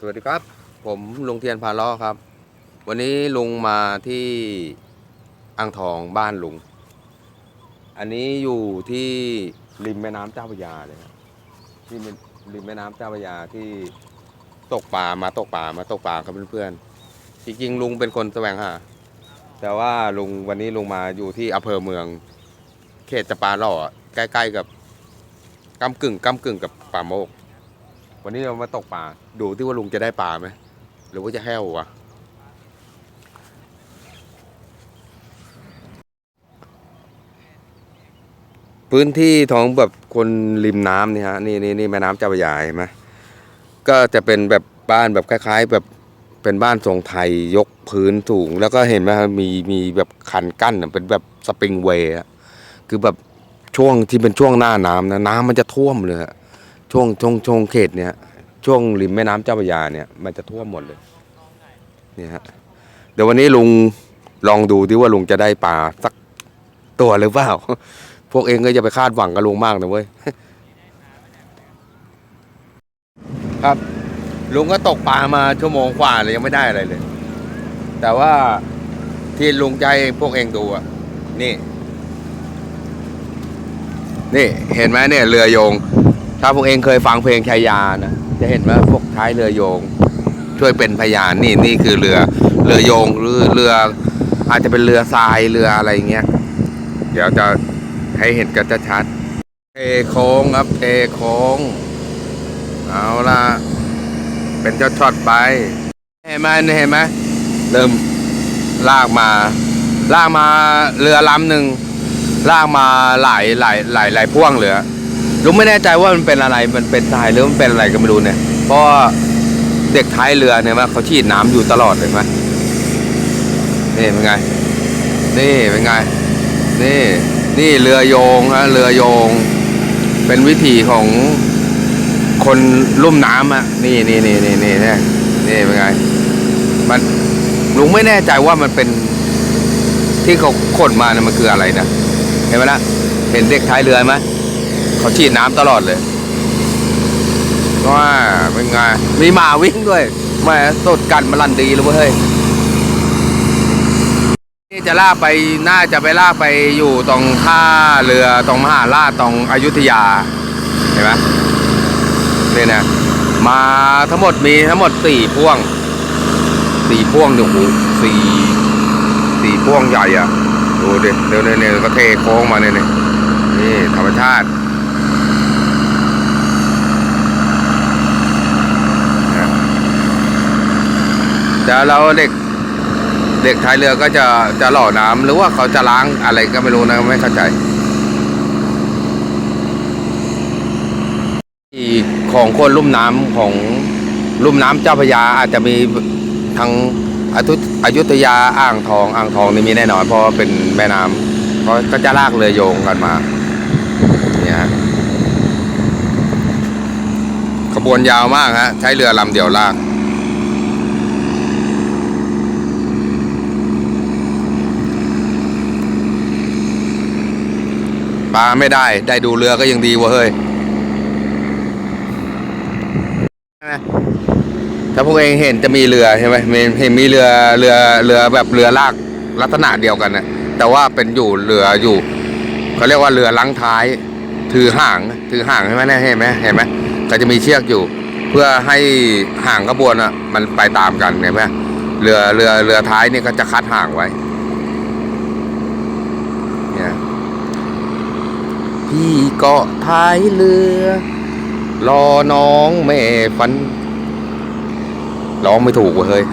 สวัสดีครับ ผมลุงเทียนพาล้อครับ วันนี้ลุงมาที่อ่างทองบ้านลุง อันนี้อยู่ที่ริมแม่น้ำเจ้าพระยาเลยครับที่ริมแม่น้ำเจ้าพระยาที่ตกปลามาตกปลามาตกปลาครับเพื่อนๆจริงๆลุงเป็นคนแสวงหาแต่ว่าลุงวันนี้ลุงมาอยู่ที่อำเภอเมือง เขตจะปาหล่อใกล้ ๆ กับกำกึ่งกำกึ่งกับป่าโมก วันนี้เรามาตกปลาดูที่ว่าลุงจะได้ปลาไหมหรือว่าจะแห้ววะพื้นที่ท้องแบบคนริมน้ำนี่ฮะนี่นี่นี่แม่น้ำเจ้าพระยาเห็นไหมก็จะเป็นแบบบ้านแบบคล้าย ๆ แบบเป็นบ้านทรงไทยยกพื้นสูง แล้วก็เห็นไหมมีมีแบบคันกั้นเป็นแบบสปริงเวย์คือแบบช่วงที่เป็นช่วงหน้าน้ำนะน้ำมันจะท่วมเลยฮะ ช่วงช่วงช่วงเขตเนี้ยช่วงริมแม่น้ำเจ้าพระยาเนี่ยมันจะท่วมหมดเลยเนี่ยฮะเดี๋ยววันนี้ลุงลองดูที่ว่าลุงจะได้ปลาสักตัวหรือเปล่า พวกเองก็จะไปคาดหวังกับลุงมากนะเว้ย ครับ ลุงก็ตกปลามาชั่วโมงกว่าเลยยังไม่ได้อะไรเลย แต่ว่าที่ลุงใจพวกเองดูอะ นี่ นี่เห็นไหมเนี่ยเรือโยง ถ้าพวกเองเคยฟังเพลงชายานะจะเห็นว่าพวกท้ายเรือโยง ช่วยเป็นพยานนี่นี่คือเรือเรือโยงหรือเรือ อาจจะเป็นเรือทรายเรืออะไรเงี้ย เดี๋ยวจะให้เห็นกันชัดเทโค้งครับเทโค้ง เอาละเป็นเจ้าช็อตไปเห็นไหมเห็นไหมเริ่มลากมา ลากมาเรือลำหนึ่งลากมาหลายหลายหลายหลายพ่วงเรือ ลุงไม่แน่ใจว่ามันเป็นอะไรมันเป็นทรายหรือมันเป็นอะไรก็ไม่รู้เนี่ย เพราะเด็กท้ายเรือเนี่ยมั้ยเขาฉีดน้ำอยู่ตลอดเลยมั้ยนี่เป็นไง นี่เป็นไง นี่นี่เรือโยงฮะเรือโยง เป็นวิถีของคนลุ่มน้ำอะนี่นี่นี่นี่นี่นี่นี่เป็นไง มันลุงไม่แน่ใจว่ามันเป็นที่เขาขนมาเนี่ยมันคืออะไรนะเห็นไหมล่ะเห็นเด็กท้ายเรือไหม เขาฉีดน้ำตลอดเลยว่าเป็นไง มีหมาวิ่งด้วยแหม่สดกันมาลันดีเลยเว้ยเฮ้ยนี่จะลากไปน่าจะไปลากไปอยู่ตรงท่าเรือตรงมหาราชตรงอยุธยา เห็นไหมนี่นะมาทั้งหมดมีทั้งหมดสี่พ่วงสี่พ่วงเดี๋ยวโอ้โหสี่สี่พ่วงใหญ่อะดูดิเดี๋ยวเนี่ยก็เทโค้งมาเนี่ยนี่นี่ธรรมชาติ เดี๋ยวเราเด็กเด็กท้ายเรือก็จะจะหล่อน้ำหรือว่าเขาจะล้างอะไรก็ไม่รู้นะไม่เข้าใจอีกของคนลุ่มน้ำของลุ่มน้ำเจ้าพระยาอาจจะมีทางอยุอยุธยาอ่างทองอ่างทองนี่มีแน่นอน เพราะว่าเป็นแม่น้ำเพราะก็จะลากเรือโยงกันมาเนี่ยขบวนยาวมากฮะใช้เรือลำเดียวลาก ปลาไม่ได้ ได้ดูเรือก็ยังดีวะเฮ้ยถ้าพวกเองเห็นจะมีเรือใช่ไหมมีเห็นมีเรือเรือเรือแบบเรือลากลักษณะเดียวกันนะแต่ว่าเป็นอยู่เรืออยู่เขาเรียกว่าเรือลังท้าย ถือห่างถือห่างใช่ไหมเนี่ยเห็นไหมเห็นไหมก็จะมีเชือกอยู่ เพื่อให้ห่างขบวนอะมันไปตามกันเห็นไหมเรือเรือเรือท้ายนี่ก็จะคัดห่างไว้ เนี่ย พี่เกาะท้ายเรือ รอน้องแม่ฟัน ร้องไม่ถูกเว้ยเฮ้ย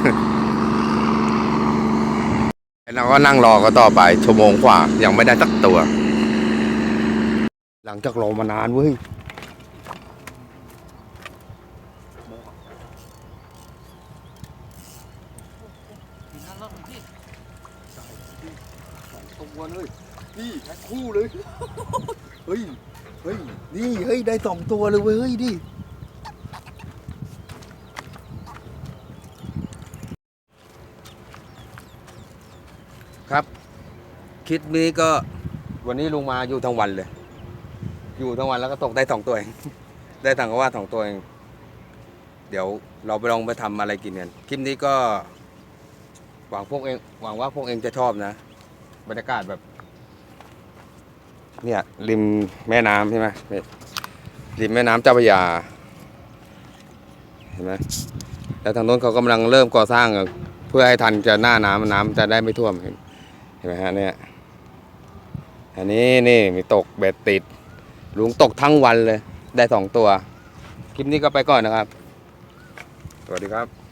เราก็นั่งรอก็ต่อไปชั่วโมงกว่า ยังไม่ได้สักตัว หลังจากรอมานานเว้ยตัวเลย นี่แพ็คคู่เลย เฮ้ย เฮ้ย นี่ เฮ้ย ได้สองตัวเลยเว้ย เฮ้ย ดิ ครับ คลิปนี้ก็วันนี้ลุงมาอยู่ทั้งวันเลย อยู่ทั้งวันแล้วก็ตกได้สองตัวเอง ได้ถังก็ว่าสองตัวเอง เดี๋ยวดี๋ยวเราไปลองไปทำอะไรกินกัน คลิปนี้ก็ หวังพวกเอง หวังว่าพวกเองจะชอบนะ บรรยากาศแบบ เนี่ยริมแม่น้ำใช่ไหมริมแม่น้ำเจ้าพระยาเห็นไหมแล้วทางโน้นเขากำลังเริ่มก่อสร้างเพื่อให้ทันจะหน้าน้ำน้ำจะได้ไม่ท่วมเห็นเห็นไหมฮะเนี่ยอันนี้นี่มีตกเบ็ดติด ลุงตกทั้งวันเลย ได้สองตัว คลิปนี้ก็ไปก่อนนะครับ สวัสดีครับ